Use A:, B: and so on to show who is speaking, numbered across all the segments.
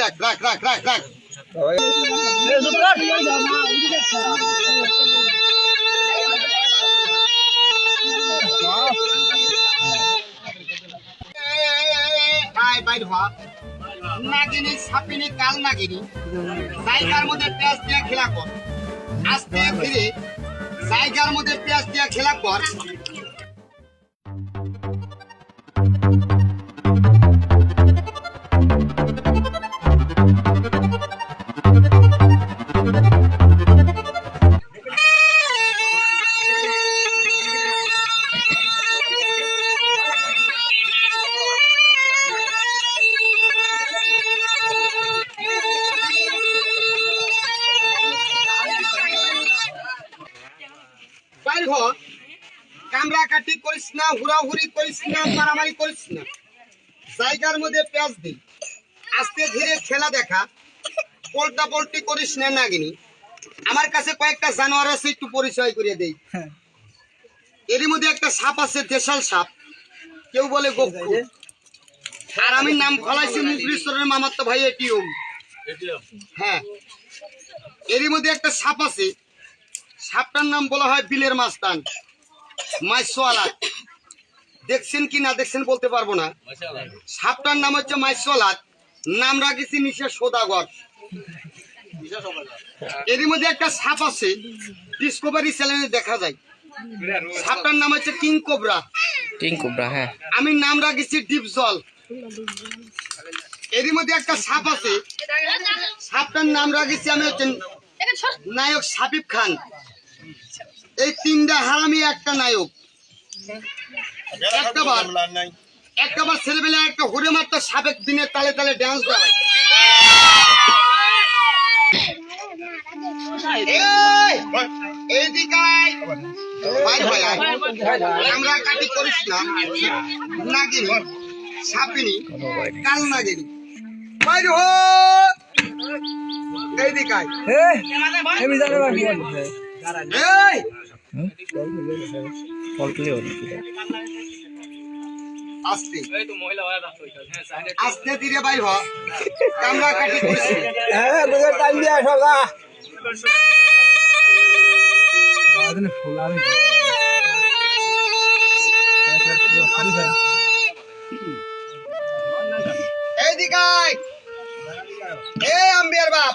A: রাখ রাখ রাখ রাখ রাখ নাগিনী সাপিনী কাল নাগিনী জায়গার মধ্যে পেঁয়াজ দিয়ে খেলা কর আস্তে ধীরে জায়গার মধ্যে পেঁয়াজ দিয়ে খেলা কর বাইর হ কাটি করিস না হুড়াহুড়ি করিস না মারামারি করিস না। জায়গার মধ্যে পেঁয়াজ দিই আস্তে ধীরে খেলা দেখা। পল্টা পল্টি করিস না নাগিনি। আমার কাছে কয়েকটা জানোয়ার আছে একটু পরিচয় করে দেই। এরই মধ্যে একটা সাপ আছে দেশাল সাপ। কেউ বলে গক্ষু আর আমি নাম ফলাইছি মুখরিশ্বরের মামার তো ভাই এটিএম। হ্যাঁ। এরই মধ্যে একটা সাপ আছে সাপটার নাম বলা হয় বিলের মাস্তান। মাইসোয়ালা দেখছেন কি না দেখছেন বলতে পারব না। সাপটার নাম হচ্ছে মাইসোয়ালাত। নাম রাখেছি নিশা সদাগর। এরই মধ্যে একটা সাপ আছে ডিসকভারি চ্যানেলে দেখা যায়। সাপটার নাম হচ্ছে কিং কোবরা।
B: কিং কোবরা হ্যাঁ।
A: আমি নাম রাখেছি ডিপ জল এরই মধ্যে একটা সাপ আছে। সাপটার নাম রাখেছি আমি হচ্ছে নায়ক সাবিব খান। এই তিনটা হারামি একটা নায়ক। একটা বার একটা বার ছেলেবেলা একটা হুড়ে মারতো সাবেক দিনের তালে তালে ড্যান্স হয়ে আয়। আমরা কাটি করিস না। নাগিনি সাপিনি কাল নাগিনি। বাইর হ। এইদিকে আয়। এই
B: পল্টলিও
A: আস্তে আস্তে ধীরে বাইর হ কামরা কাটি করিস না। এইদিকে আয়। এ আম্বিয়ার বাপ।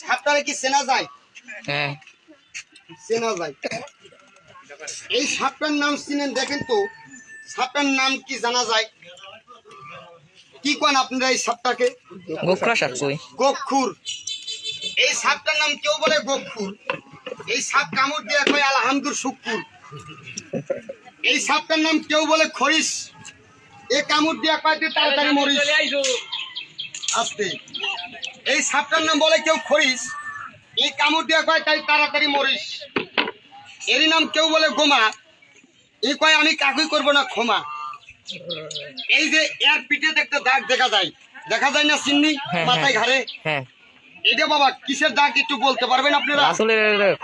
A: সাপটারে কি চেনা যায়?
B: হ্যাঁ।
A: চেনা যায়। এই সাপটার নাম চিনেন দেখেন তো। সাপটার নাম কি জানা যায়? কি কোন আপনারা এই সাপটাকে?
B: গোখরা সাপ কই?
A: গক্ষুর এই সাপটার নাম কেউ বলে গক্ষুর এই সাপ কামড় দিয়ে কয় আলহামদুর শুকুর এই সাপটার নাম কেউ বলে খরিস এ কামড় দিয়ে কয় তুই তাড়াতাড়ি মরিস? আস্তে। এই সাপটার নাম বলে কেউ খরিস এই কামড় দিয়ে কয় তাই তাড়াতাড়ি মরিস। এরই নাম কেউ বলে গোমা এই কয় আমি কাকুই করব না ক্ষমা। এই যে এর পিঠে একটা দাগ দেখা যায় দেখা যায় না চিন্নি
B: হ্যাঁ,
A: মাথায়
B: হ্যাঁ।
A: ঘাড়ে?
B: হ্যাঁ।
A: এটা বাবা কিসের দাগ একটু বলতে পারবেন আপনারা?
B: আসলে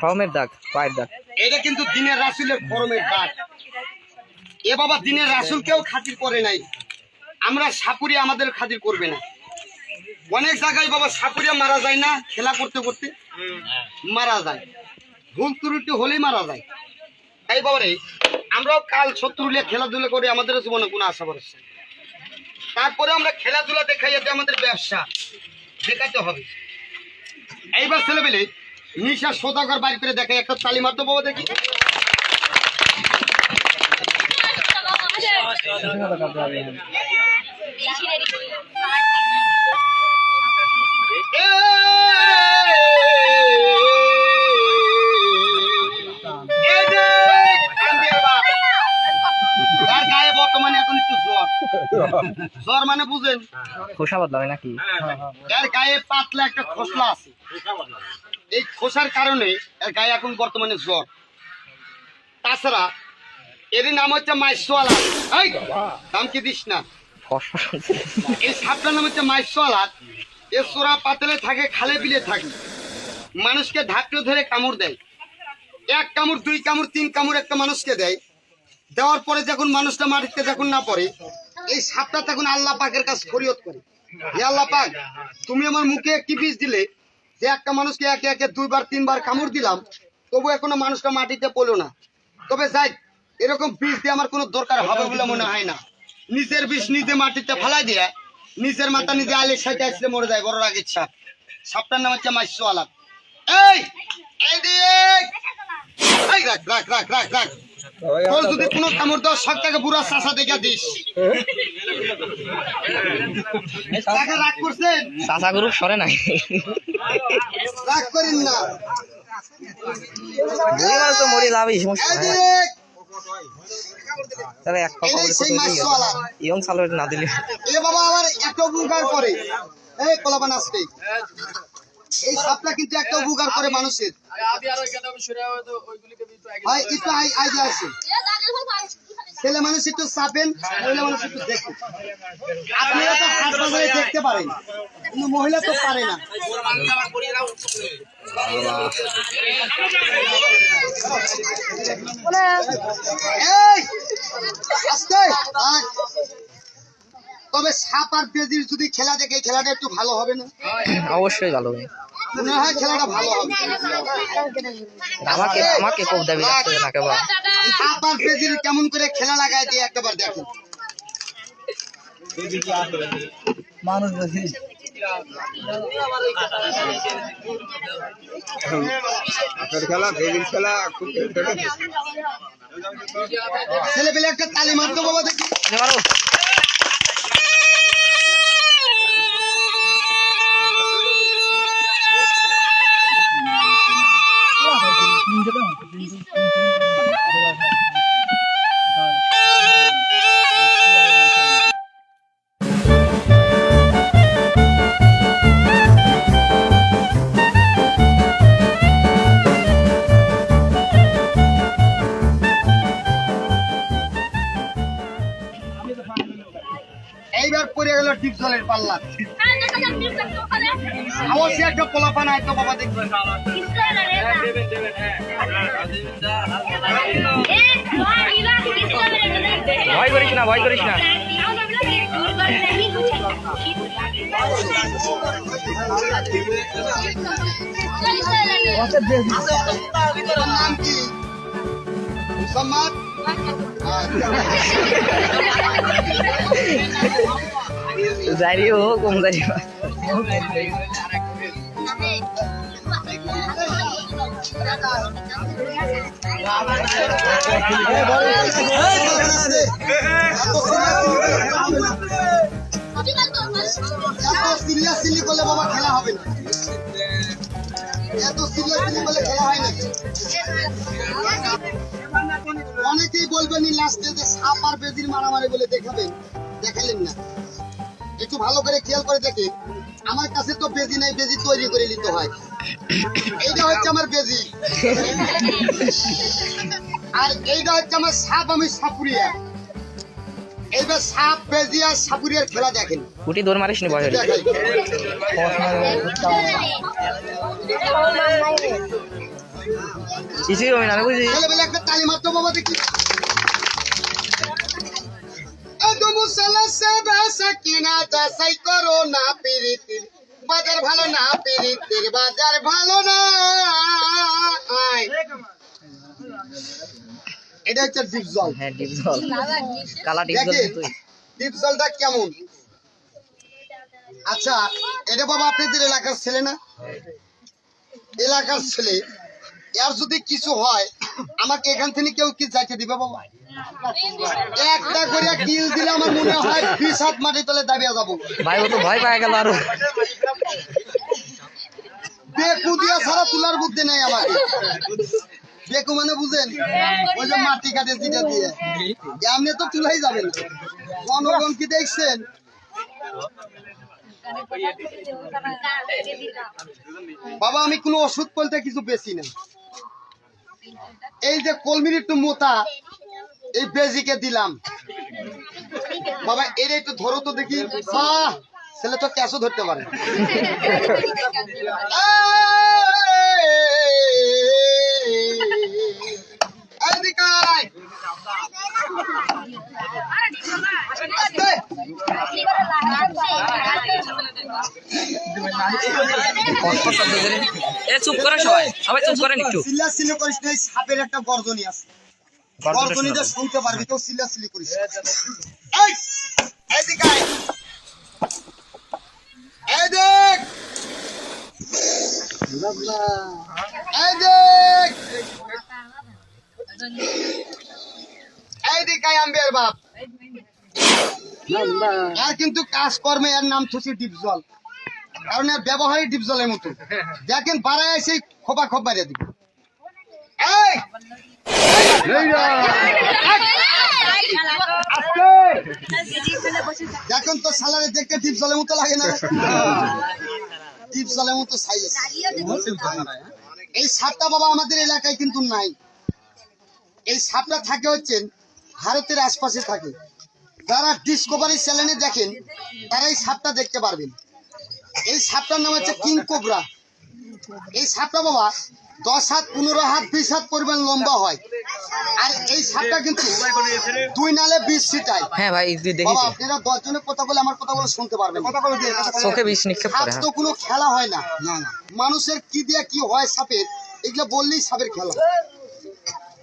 B: খরমের দাগ পায়ের দাগ।
A: এটা কিন্তু দিনের রাসুলের ফরমের দাগ। এ বাবা দিনের রাসুলকেও খাতির করে নাই। আমরা সাপুরি আমাদের খাতির করবে না। অনেক জায়গায় বাবা সাপুরিয়া মারা যায় না, খেলা করতে করতে মারা যায়। ভুল ত্রুটি হলেই মারা যায়। তাই বাবা আমরাও কাল শত্রুলিয়া খেলাধুলা করে আমাদের জীবনে কোনো আশা ভরসা তারপরে আমরা খেলাধুলা দেখাই এটা আমাদের ব্যবসা দেখাতে হবে। এইবার ছেলেবেলে নিশা সদাগর বাড়ি করে দেখে একটা তালি মারতো বাবা দেখি। জ্বর মানে বুঝেন।
B: খোসা বদলাবে নাকি?
A: এর গায়ে পাতলা একটা খোসলা আছে। এই খোসার কারণে এর গায়ে এখন বর্তমানে জ্বর। তাছাড়া এর নাম হচ্ছে মাইসওয়ালা এই দাম কি দিস না। এই সাপটার নাম হচ্ছে মাইসওয়ালা এ সোরা পাতলে থাকে খালে বিলে থাকে। মানুষকে ধাক্কে ধরে কামড় দেয়। এক কামড় দুই কামড় তিন কামড় একটা মানুষকে দেয়। দেওয়ার পরে যখন মানুষটা মাটিতে যখন না পড়ে এই সাপটা তখন আল্লাহ পাকের কাছে ফরিয়ত করে। হে আল্লাহ পাক, তুমি আমার মুখে একটি বিষ দিলে, যে একটা মানুষকে একে একে দুইবার, তিনবার কামড় দিলাম, তবু এখনও মানুষটা মাটিতে পড়ল না। তবে যাই, এরকম বিষ দিয়ে আমার কোনো দরকার হবে বলে মনে হয় না। নিজের বিষ নিজে মাটিতে ফালাই দিয়ে, নিজের মাথা নিজে আলে সাইতে আসলে মরে যায়, বড় রাগের সাপ। সাপটার নাম হচ্ছে মাইসু আলাপ! এই, রাখ রাখ রাখ রাখ রাখ। তোর যদি কোনো কামড় দেওয়ার শখ থাকে বুড়া চাষা দেখে দিস। তাকে রাগ করছেন
B: চাচা গরু সরে নাই।
A: রাগ করেন না।
B: বুড়ি তো মরি লাভ সমস্যা
A: এই
B: নাই।
A: দিক!
B: তাহলে এক পাকা বলে
A: সেই
B: তো ইয়ং সালোয়ার না দিলে।
A: এ বাবা আবার এত উপকার করে। এই কলাবান এই সাপটা কিন্তু একটা উপকার করে মানুষের। হয় একটু আইডিয়া আছে ছেলে মানুষ একটু চাপেন মহিলা মানুষ একটু দেখেন আপনারা তো হাট বাজারে দেখতে পারেন কিন্তু মহিলা তো পারে না। এই আস্তে আয়। তবে সাপ আর বেজির যদি খেলা দেখে খেলাটা একটু ভালো হবে না?
B: অবশ্যই ভালো হবে।
A: মনে হয় খেলাটা ভালো হবে
B: আমাকে আমাকে কোপ দাবি রাখতে না
A: আর কেমন করে খেলা লাগায় দিয়ে একবার দেখেন
C: খেলা বেগিন খেলা খুব
A: ছেলে পেলে একটা তালি মারতো বাবা দেখি। এইবার পড়ে গেল ডিপ জলের পাল্লা। অবশ্যই একটা পোলাপান আয়তো বাবা দেখি
B: ভয় করিস না ভয় করিস না।
A: নাম কি মুসাম্মদ
B: কম
A: এত বাবা খেলা হবে না এত খেলা হয় নাকি অনেকেই বলবেন লাস্টে যে সাপ আর বেজির মারামারি বলে দেখাবেন। দেখালেন না। একটু ভালো করে খেয়াল করে দেখে আমার কাছে তো বেজি নাই বেজি তৈরি করে নিতে হয়। এইটা হচ্ছে আমার বেজি। আর এইটা হচ্ছে আমার সাপ আমি সাপুরিয়া। এইবার সাপ বেজি আর সাপুরিয়ার খেলা দেখেন।
B: কুটি দৌড় মারিস নি
A: দেখাই
B: কিছুই হবে না বুঝি
A: ছেলেবেলে একটা তালি মারতো বাবা দেখি সাকিনা যাচাই করো না পিরিতির বাজার ভালো না পিরিতির বাজার ভালো না। এটা হচ্ছে ডিপ জল।
B: হ্যাঁ ডিপ জল। কালা ডিপ জল তুই
A: ডিপ জলটা কেমন? আচ্ছা এটা বাবা আপনাদের এলাকার ছেলে না? এলাকার ছেলে। এর যদি কিছু হয় আমাকে এখান থেকে কেউ কি যাইতে দিবে বাবা? একটা করে কিল দিলে আমার মনে হয় মাটি তলে দাবিয়ে যাব।
B: ভাই ও তো ভয় পায় গেল আরও।
A: বেকু দিয়া তুলার বুদ্ধি নেই আমাকে। বেকু মানে বুঝেন ওই যে মাটি কাটে দিটা দিয়ে। এমনি তো তুলাই যাবে না জনগণ কি দেখছেন? বাবা আমি কোনো ওষুধ বলতে কিছু বেশি না এই যে কলমির একটু মোটা এই বেজিকে দিলাম বাবা এটা একটু ধরো তো দেখি ছেলে তো ক্যাশও ধরতে পারে
B: চুপ করে সবাই সবাই চুপ করেন একটু
A: চিল্লা চিল্লি করিস না সাপের একটা গর্জনী আছে গর্জনীটা শুনতে পারবি কেউ চিল্লা চিল্লি করিস না। এই এই দিকে আয়। এই দেখ। এই দেখ। এই দিকে আয় আম্বের বাপ। আর কিন্তু কাজকর্মে এর নাম থুসি ডিপজল। কারণ এর ব্যবহারই ডিপজলের মতো। দেখেন বাড়ায় এসে খোপা খোপ মারিয়ে দিবে। এই! দেখেন তো সালারে দেখতে ডিপজলের মতো লাগে না। ডিপজলের মতো সাইজ এই সাপটা বাবা আমাদের এলাকায় কিন্তু নাই। এই সাপটা থাকে হচ্ছে ভারতের আশপাশে থাকে। যারা ডিসকভারি চ্যানেলে দেখেন, তারা এই সাপটা দেখতে পারবেন। এই সাপটার নাম হচ্ছে কিং কোবরা এই সাপটা বাবা দশ হাত পনেরো হাত বিশ হাত পরিমাণ লম্বা হয়। আর এই সাপটা কিন্তু দুই নালে বিশ সিটায়
B: হ্যাঁ ভাই দেখিস
A: আপনারা দশ জনের কথা বলে আমার কথা বলে শুনতে পারবেন
B: চোখে বিষ নিক্ষেপ করে
A: তো
B: হ্যাঁ।
A: কোনো খেলা হয় না। না না। মানুষের কি দিয়ে কি হয় সাপের এগুলো বললেই সাপের খেলা।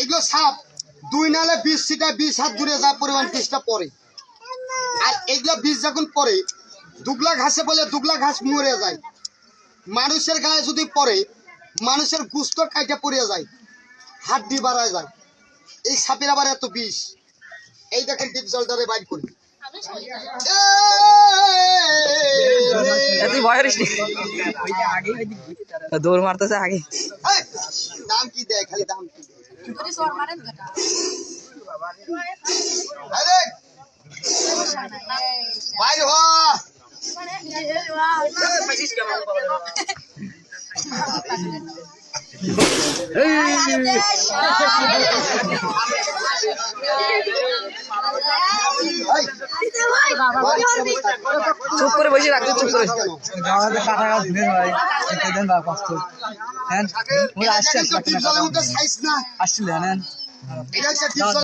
A: এগুলো সাপ দুই নালে বিশ সিটায় বিশ হাত দূরে যায় পরিমাণ বিষটা পড়ে। আর এগুলো বিষ যখন পড়ে দুগলা ঘাসে বলে দুগলা ঘাস মরে যায়। মানুষের গায়ে যদি পড়ে মানুষের গুস্ত কাইটা পড়ে যায় হাড্ডি বাড়ায় যায় এই সাপের আবার এত বিষ এই দেখেন ডিপ জলটারে বাইর করি
B: তুই ভয় করিস দৌড় মারতেছে আগে
A: দাম কি দেয় খালি দাম কি বাইর হ
B: চুপ করে বসে রাখতে চুপ করে?
D: গাওয়াতে কাটা গাছ ধরে ভাই দেন বা কষ্ট হ্যাঁ আসছে আসছিল হ্যাঁ